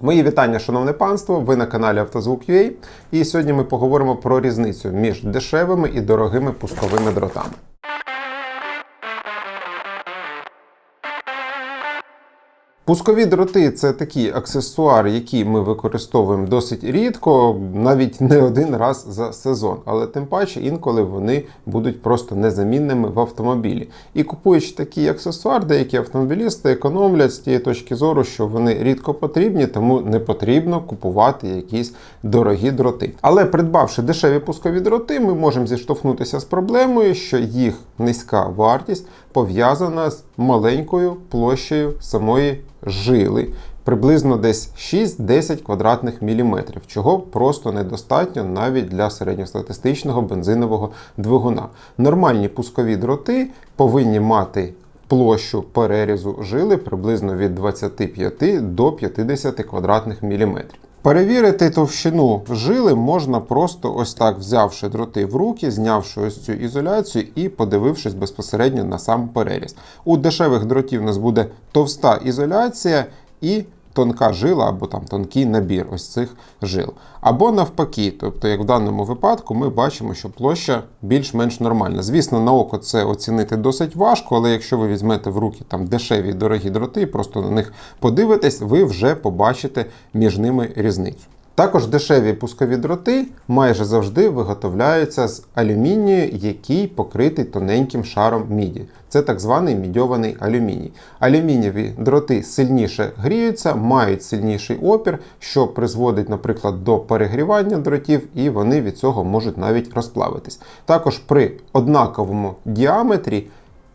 Мої вітання, шановне панство. Ви на каналі Автозвук.ua і сьогодні ми поговоримо про різницю між дешевими і дорогими пусковими дротами. Пускові дроти це такий аксесуар, який ми використовуємо досить рідко, навіть не один раз за сезон, але тим паче інколи вони будуть просто незамінними в автомобілі. І купуючи такий аксесуар, деякі автомобілісти економлять з тієї точки зору, що вони рідко потрібні, тому не потрібно купувати якісь дорогі дроти. Але придбавши дешеві пускові дроти, ми можемо зіштовхнутися з проблемою, що їх низька вартість пов'язана з маленькою площею самої жили. Приблизно десь 6-10 квадратних міліметрів, чого просто недостатньо навіть для середньостатистичного бензинового двигуна. Нормальні пускові дроти повинні мати площу перерізу жили приблизно від 25 до 50 квадратних міліметрів. Перевірити товщину жили можна просто ось так, взявши дроти в руки, знявши ось цю ізоляцію і подивившись безпосередньо на сам переріз. У дешевих дротів у нас буде товста ізоляція і тонка жила або там тонкий набір ось цих жил. Або навпаки, тобто, як в даному випадку, ми бачимо, що площа більш-менш нормальна. Звісно, на око це оцінити досить важко, але якщо ви візьмете в руки там дешеві дорогі дроти, просто на них подивитесь, ви вже побачите між ними різницю. Також дешеві пускові дроти майже завжди виготовляються з алюмінію, який покритий тоненьким шаром міді. Це так званий мідьований алюміній. Алюмінієві дроти сильніше гріються, мають сильніший опір, що призводить, наприклад, до перегрівання дротів, і вони від цього можуть навіть розплавитись. Також при однаковому діаметрі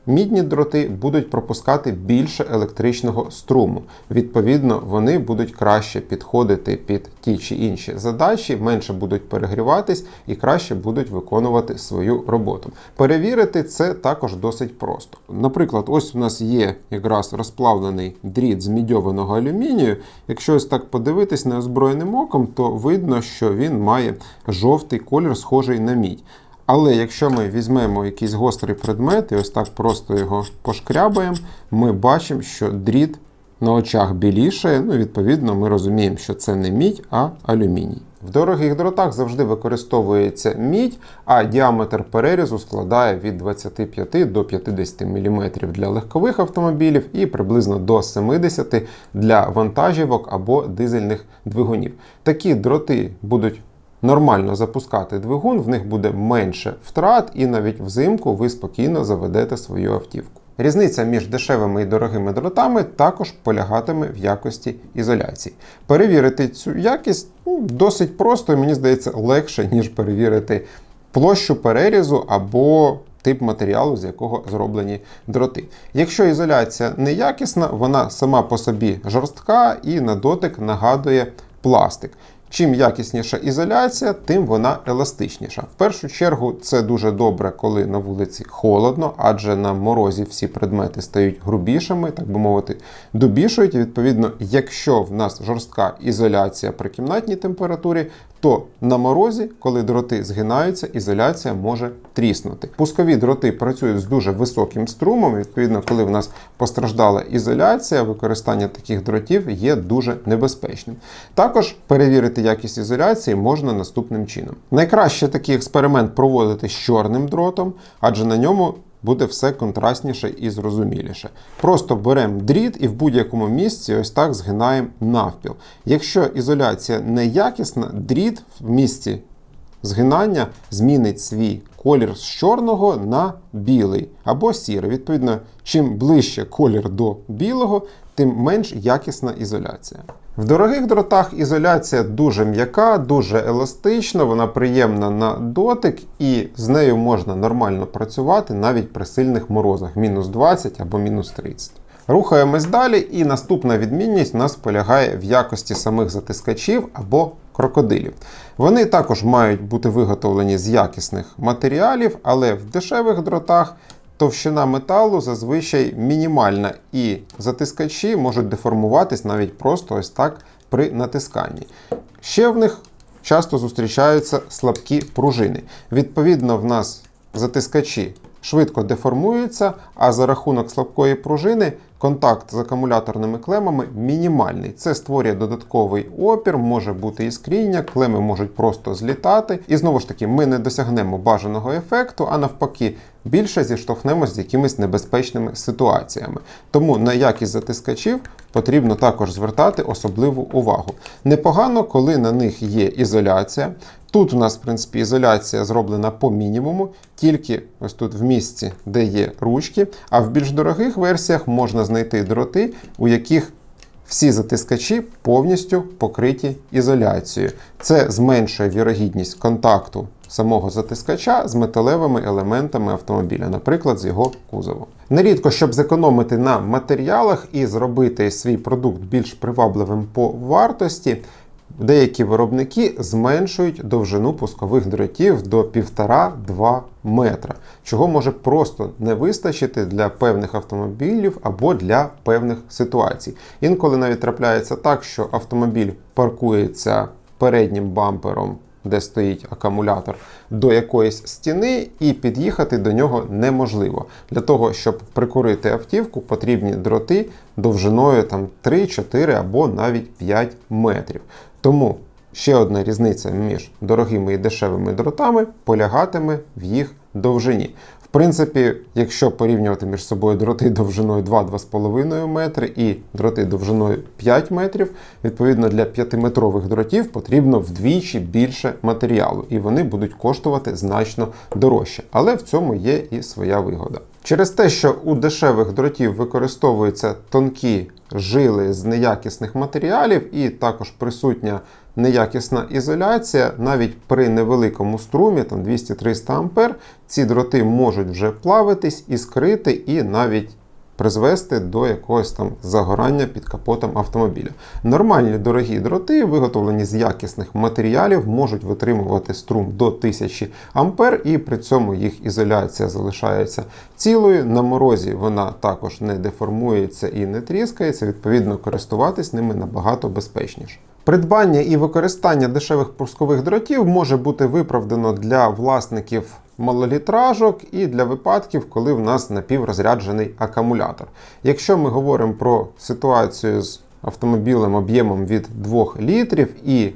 Мідні дроти будуть пропускати більше електричного струму. Відповідно, вони будуть краще підходити під ті чи інші задачі, менше будуть перегріватись і краще будуть виконувати свою роботу. Перевірити це також досить просто. Наприклад, ось у нас є якраз розплавлений дріт з мідьованого алюмінію. Якщо ось так подивитись неозброєним оком, то видно, що він має жовтий колір, схожий на мідь. Але якщо ми візьмемо якийсь гострий предмет і ось так просто його пошкрябаємо, ми бачимо, що дріт на очах біліше. Ну, відповідно, ми розуміємо, що це не мідь, а алюміній. В дорогих дротах завжди використовується мідь, а діаметр перерізу складає від 25 до 50 мм для легкових автомобілів і приблизно до 70 для вантажівок або дизельних двигунів. Такі дроти будуть нормально запускати двигун, в них буде менше втрат, і навіть взимку ви спокійно заведете свою автівку. Різниця між дешевими і дорогими дротами також полягатиме в якості ізоляції. Перевірити цю якість ну, досить просто, і мені здається, легше, ніж перевірити площу перерізу або тип матеріалу, з якого зроблені дроти. Якщо ізоляція неякісна, вона сама по собі жорстка і на дотик нагадує пластик. Чим якісніша ізоляція, тим вона еластичніша. В першу чергу це дуже добре, коли на вулиці холодно, адже на морозі всі предмети стають грубішими, так би мовити, добішують. І відповідно, якщо в нас жорстка ізоляція при кімнатній температурі, то на морозі, коли дроти згинаються, ізоляція може тріснути. Пускові дроти працюють з дуже високим струмом. Відповідно, коли в нас постраждала ізоляція, використання таких дротів є дуже небезпечним. Також перевірити якість ізоляції можна наступним чином. Найкраще такий експеримент проводити з чорним дротом, адже на ньому буде все контрастніше і зрозуміліше. Просто беремо дріт і в будь-якому місці ось так згинаємо навпіл. Якщо ізоляція неякісна, дріт в місці згинання змінить свій колір з чорного на білий або сірий. Відповідно, чим ближче колір до білого, тим менш якісна ізоляція. В дорогих дротах ізоляція дуже м'яка, дуже еластична, вона приємна на дотик, і з нею можна нормально працювати навіть при сильних морозах, мінус 20 або мінус 30. Рухаємось далі, і наступна відмінність у нас полягає в якості самих затискачів або крокодилів. Вони також мають бути виготовлені з якісних матеріалів, але в дешевих дротах товщина металу зазвичай мінімальна, і затискачі можуть деформуватись навіть просто ось так при натисканні. Ще в них часто зустрічаються слабкі пружини. Відповідно, в нас затискачі швидко деформуються, а за рахунок слабкої пружини контакт з акумуляторними клемами мінімальний. Це створює додатковий опір, може бути іскріння, клеми можуть просто злітати. І знову ж таки, ми не досягнемо бажаного ефекту, а навпаки, більше зіштовхнемось з якимись небезпечними ситуаціями. Тому на якість затискачів потрібно також звертати особливу увагу. Непогано, коли на них є ізоляція. Тут у нас, в принципі, ізоляція зроблена по мінімуму, тільки ось тут в місці, де є ручки. А в більш дорогих версіях можна знайти дроти, у яких всі затискачі повністю покриті ізоляцією. Це зменшує вірогідність контакту самого затискача з металевими елементами автомобіля, наприклад, з його кузовом. Нерідко, щоб зекономити на матеріалах і зробити свій продукт більш привабливим по вартості. Деякі виробники зменшують довжину пускових дротів до 1,5-2 метра, чого може просто не вистачити для певних автомобілів або для певних ситуацій. Інколи навіть трапляється так, що автомобіль паркується переднім бампером. Де стоїть акумулятор до якоїсь стіни, і під'їхати до нього неможливо. Для того, щоб прикурити автівку, потрібні дроти довжиною там 3, 4 або навіть 5 метрів. Тому ще одна різниця між дорогими і дешевими дротами полягатиме в їх довжині. В принципі, якщо порівнювати між собою дроти довжиною 2-2,5 метри і дроти довжиною 5 метрів, відповідно для 5-метрових дротів потрібно вдвічі більше матеріалу, і вони будуть коштувати значно дорожче. Але в цьому є і своя вигода. Через те, що у дешевих дротів використовуються тонкі жили з неякісних матеріалів, і також присутня неякісна ізоляція, навіть при невеликому струмі, там 200-300 А, ці дроти можуть вже плавитись, іскрити і навіть призвести до якогось там загорання під капотом автомобіля. Нормальні дорогі дроти, виготовлені з якісних матеріалів, можуть витримувати струм до 1000 А, і при цьому їх ізоляція залишається цілою. На морозі вона також не деформується і не тріскається, відповідно, користуватись ними набагато безпечніше. Придбання і використання дешевих пускових дротів може бути виправдано для власників малолітражок і для випадків, коли в нас напіврозряджений акумулятор. Якщо ми говоримо про ситуацію з автомобілем об'ємом від 2 літрів і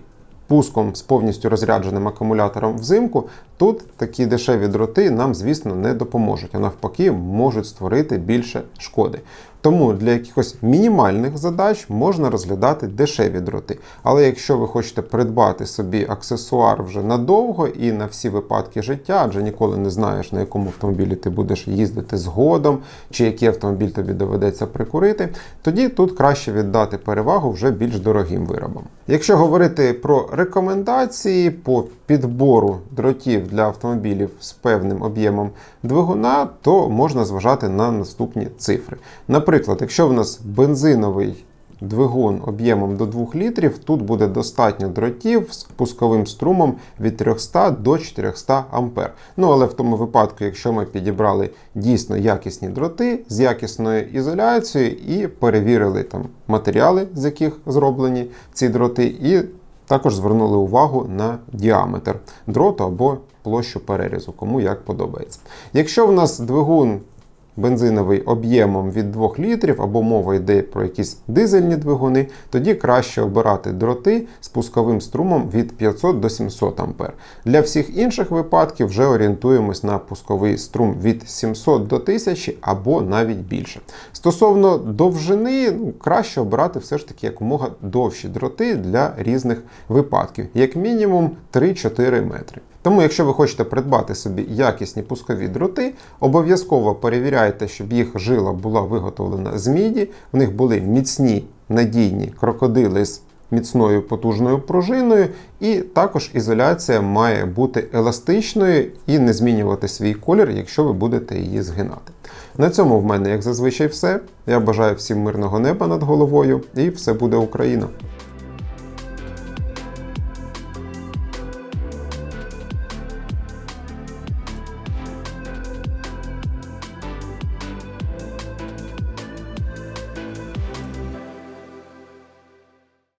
пуском з повністю розрядженим акумулятором взимку, тут такі дешеві дроти нам, звісно, не допоможуть, а навпаки, можуть створити більше шкоди. Тому для якихось мінімальних задач можна розглядати дешеві дроти. Але якщо ви хочете придбати собі аксесуар вже надовго і на всі випадки життя, адже ніколи не знаєш, на якому автомобілі ти будеш їздити згодом, чи який автомобіль тобі доведеться прикурити, тоді тут краще віддати перевагу вже більш дорогим виробам. Якщо говорити про рекомендації по підбору дротів для автомобілів з певним об'ємом двигуна, то можна зважати на наступні цифри. Наприклад, якщо в нас бензиновий двигун об'ємом до 2 літрів, тут буде достатньо дротів з пусковим струмом від 300 до 400 ампер. Ну але в тому випадку, якщо ми підібрали дійсно якісні дроти з якісною ізоляцією і перевірили там матеріали, з яких зроблені ці дроти, і також звернули увагу на діаметр дроту або площу перерізу, кому як подобається. Якщо в нас двигун бензиновий об'ємом від 2 літрів або мова йде про якісь дизельні двигуни, тоді краще обирати дроти з пусковим струмом від 500 до 700 А. Для всіх інших випадків вже орієнтуємось на пусковий струм від 700 до 1000 або навіть більше. Стосовно довжини, ну, краще обирати все ж таки якомога довші дроти для різних випадків, як мінімум 3-4 метри. Тому, якщо ви хочете придбати собі якісні пускові дроти, обов'язково перевіряйте, щоб їх жила була виготовлена з міді, в них були міцні надійні крокодили з міцною потужною пружиною, і також ізоляція має бути еластичною і не змінювати свій колір, якщо ви будете її згинати. На цьому в мене, як зазвичай, все. Я бажаю всім мирного неба над головою, і все буде Україна!